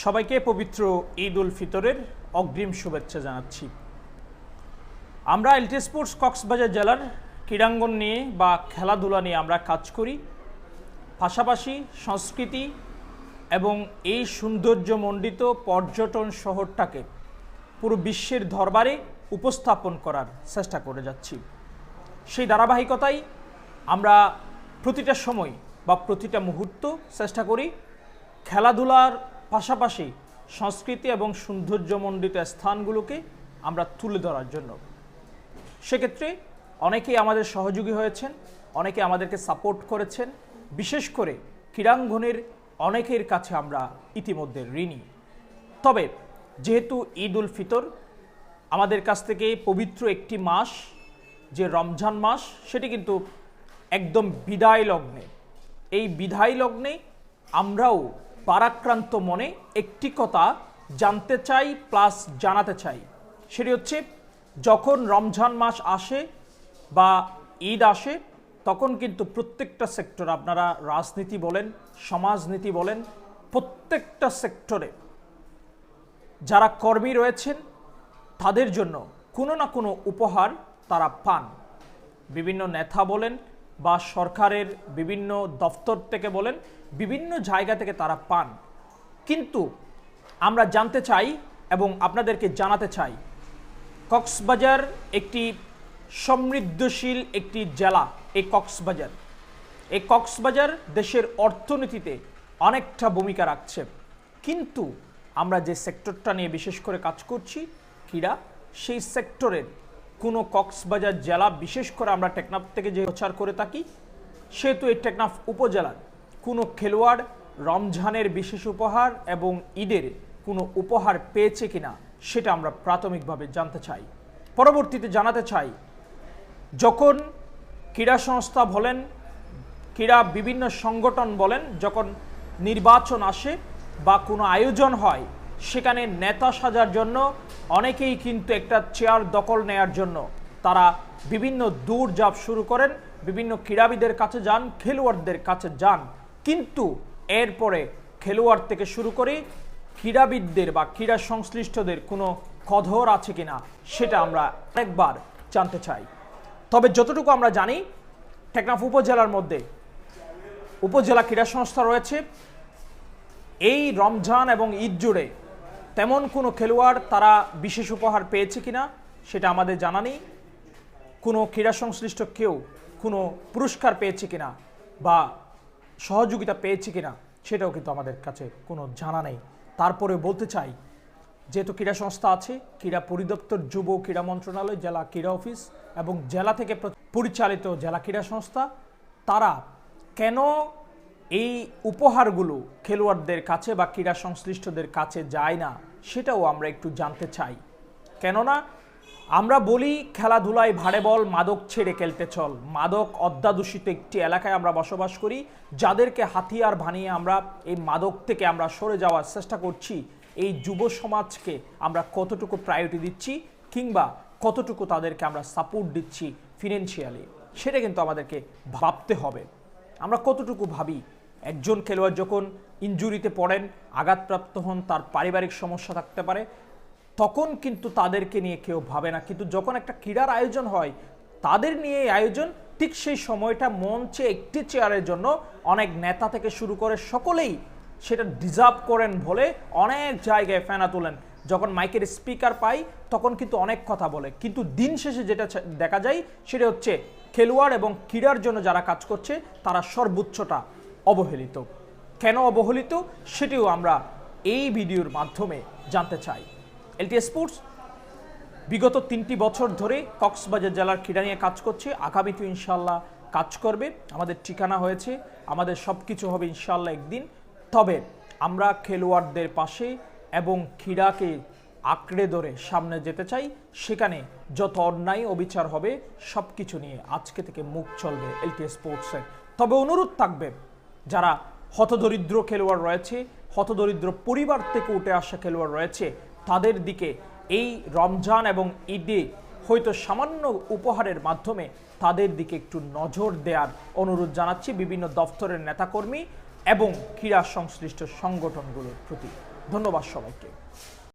সবাইকে পবিত্র ঈদ উল ফিতরের অগ্রিম শুভেচ্ছা জানাচ্ছি। আমরা এলটি স্পোর্টস কক্সবাজার জেলার ক্রীড়াঙ্গন নিয়ে বা খেলাধুলা নিয়ে আমরা কাজ করি। পাশাপাশি সংস্কৃতি এবং এই সৌন্দর্যমণ্ডিত পর্যটন শহরটাকে পুরো বিশ্বের দরবারে উপস্থাপন করার চেষ্টা করে যাচ্ছি। সেই ধারাবাহিকতাই আমরা প্রতিটা সময় বা প্রতিটা মুহূর্ত চেষ্টা করি খেলাধুলার পাশাপাশি সংস্কৃতি এবং সৌন্দর্যমণ্ডিত স্থানগুলোকে আমরা তুলে ধরার জন্য। সেক্ষেত্রে অনেকেই আমাদের সহযোগী হয়েছেন অনেকে আমাদেরকে সাপোর্ট করেছেন। বিশেষ করে ক্রীড়াঙ্গনের অনেকের কাছে আমরা ইতিমধ্যে ঋণী। তবে যেহেতু ঈদ উল ফিতর, আমাদের কাছ থেকে পবিত্র একটি মাস, যে রমজান মাস, সেটি কিন্তু একদম বিদায় লগ্নে। এই বিদায় লগ্নে আমরাও পারাক্রান্ত মনে একটি কথা জানতে চাই প্লাস জানাতে চাই। সেটি হচ্ছে, যখন রমজান মাস আসে বা ঈদ আসে, তখন কিন্তু প্রত্যেকটা সেক্টর, আপনারা রাজনীতি বলেন, সমাজনীতি বলেন, প্রত্যেকটা সেক্টরে যারা কর্মী রয়েছেন, তাদের জন্য কোনো না কোনো উপহার তারা পান। বিভিন্ন নেতা বলেন বা সরকারের বিভিন্ন দপ্তর থেকে বলেন, বিভিন্ন জায়গা থেকে তারা পান। কিন্তু আমরা জানতে চাই এবং আপনাদেরকে জানাতে চাই, কক্সবাজার একটি সমৃদ্ধশীল একটি জেলা, এই কক্সবাজার। এই কক্সবাজার দেশের অর্থনীতিতে অনেকটা ভূমিকা রাখছে। কিন্তু আমরা যে সেক্টরটা নিয়ে বিশেষ করে কাজ করছি, ক্রীড়া, সেই সেক্টরের কোনো কক্সবাজার জেলা, বিশেষ করে আমরা টেকনাফ থেকে যে প্রচার করে থাকি, সেহেতু এই টেকনাফ উপজেলার কোনো খেলোয়াড় রমজানের বিশেষ উপহার এবং ঈদের কোনো উপহার পেয়েছে কিনা, সেটা আমরা প্রাথমিকভাবে জানতে চাই। পরবর্তীতে জানাতে চাই, যখন ক্রীড়া সংস্থা বলেন, ক্রীড়া বিভিন্ন সংগঠন বলেন, যখন নির্বাচন আসে বা কোনো আয়োজন হয়, সেখানে নেতা সাজার জন্য অনেকেই কিন্তু একটা চেয়ার দখল নেয়ার জন্য তারা বিভিন্ন দূর জাপ শুরু করেন, বিভিন্ন ক্রীড়াবিদের কাছে যান, খেলোয়াড়দের কাছে যান। কিন্তু এরপরে খেলোয়াড় থেকে শুরু করে ক্রীড়াবিদদের বা ক্রীড়া সংশ্লিষ্টদের কোনো কধর আছে কিনা সেটা আমরা একবার জানতে চাই। তবে যতটুকু আমরা জানি, টেকনাফ উপজেলার মধ্যে উপজেলা ক্রীড়া সংস্থা রয়েছে। এই রমজান এবং ঈদ জুড়ে তেমন কোনো খেলোয়াড় তারা বিশেষ উপহার পেয়েছে কিনা সেটা আমাদের জানা নেই। কোনো ক্রীড়া সংশ্লিষ্ট কেউ কোনো পুরস্কার পেয়েছে কিনা বা সহযোগিতা পেয়েছে কিনা সেটাও কিন্তু আমাদের কাছে কোনো জানা নেই। তারপরে বলতে চাই, যেহেতু ক্রীড়া সংস্থা আছে, ক্রীড়া পরিদপ্তর, যুব ক্রীড়া মন্ত্রণালয়, জেলা ক্রীড়া অফিস এবং জেলা থেকে পরিচালিত জেলা ক্রীড়া সংস্থা, তারা কেন এই উপহারগুলো খেলোয়াড়দের কাছে বা ক্রীড়া সংশ্লিষ্টদের কাছে যায় না, সেটাও আমরা একটু জানতে চাই। কেননা আমরা বলি খেলাধুলায় ভাড়ে বল মাদক ছেড়ে খেলতে চল। মাদক অধ্যাদূষিত একটি এলাকায় আমরা বসবাস করি, যাদেরকে হাতিয়ার বানিয়ে আমরা এই মাদক থেকে আমরা সরে যাওয়ার চেষ্টা করছি। এই যুব সমাজকে আমরা কতটুকু প্রায়োরিটি দিচ্ছি কিংবা কতটুকু তাদেরকে আমরা সাপোর্ট দিচ্ছি ফিনান্সিয়ালি সেটা কিন্তু আমাদেরকে ভাবতে হবে। আমরা কতটুকু ভাবি একজন খেলোয়াড় যখন ইনজুরিতে পড়েন, আঘাতপ্রাপ্ত হন, তার পারিবারিক সমস্যা থাকতে পারে, তখন কিন্তু তাদেরকে নিয়ে কেউ ভাবে না। কিন্তু যখন একটা ক্রীড়ার আয়োজন হয়, তাদের নিয়ে আয়োজন ঠিক সেই সময়টা মঞ্চে একটি চেয়ারের জন্য অনেক নেতা থেকে শুরু করে সকলেই সেটা ডিজার্ভ করেন বলে অনেক জায়গায় ফেনা তোলেন। যখন মাইকের স্পিকার পাই, তখন কিন্তু অনেক কথা বলে। কিন্তু দিন শেষে যেটা দেখা যায়, সেটা হচ্ছে খেলোয়াড় এবং ক্রীড়ার জন্য যারা কাজ করছে, তারা সর্বোচ্চটা অবহেলিত। কেন অবহেলিত? সেটিও আমরা এই ভিডিওর মাধ্যমে জানতে চাই। এলটি স্পোর্টস বিগত তিনটি বছর ধরে কক্সবাজার জেলার ক্রীড়া নিয়ে কাজ করছে। আগামীতে ইনশাল্লাহ কাজ করবে। আমাদের ঠিকানা হয়েছে। আমাদের সব কিছু হবে ইনশাল্লাহ একদিন। তবে আমরা খেলোয়াড়দের পাশে এবং ক্রীড়াকে আঁকড়ে ধরে সামনে যেতে চাই। সেখানে যত অন্যায় অবিচার হবে সব কিছু নিয়ে আজকে থেকে মুখ চলবে এলটি স্পোর্টসের। তবে অনুরোধ থাকবে যারা হতদরিদ্র খেলোয়াড় রয়েছে, হতদরিদ্র পরিবার থেকে উঠে আসা খেলোয়াড় রয়েছে, তাদের দিকে এই রমজান এবং ঈদে হয়তো সামান্য উপহারের মাধ্যমে তাদের দিকে একটু নজর দেওয়ার অনুরোধ জানাচ্ছি বিভিন্ন দপ্তরের নেতাকর্মী এবং ক্রীড়া সংশ্লিষ্ট সংগঠনগুলোর প্রতি। ধন্যবাদ সবাইকে।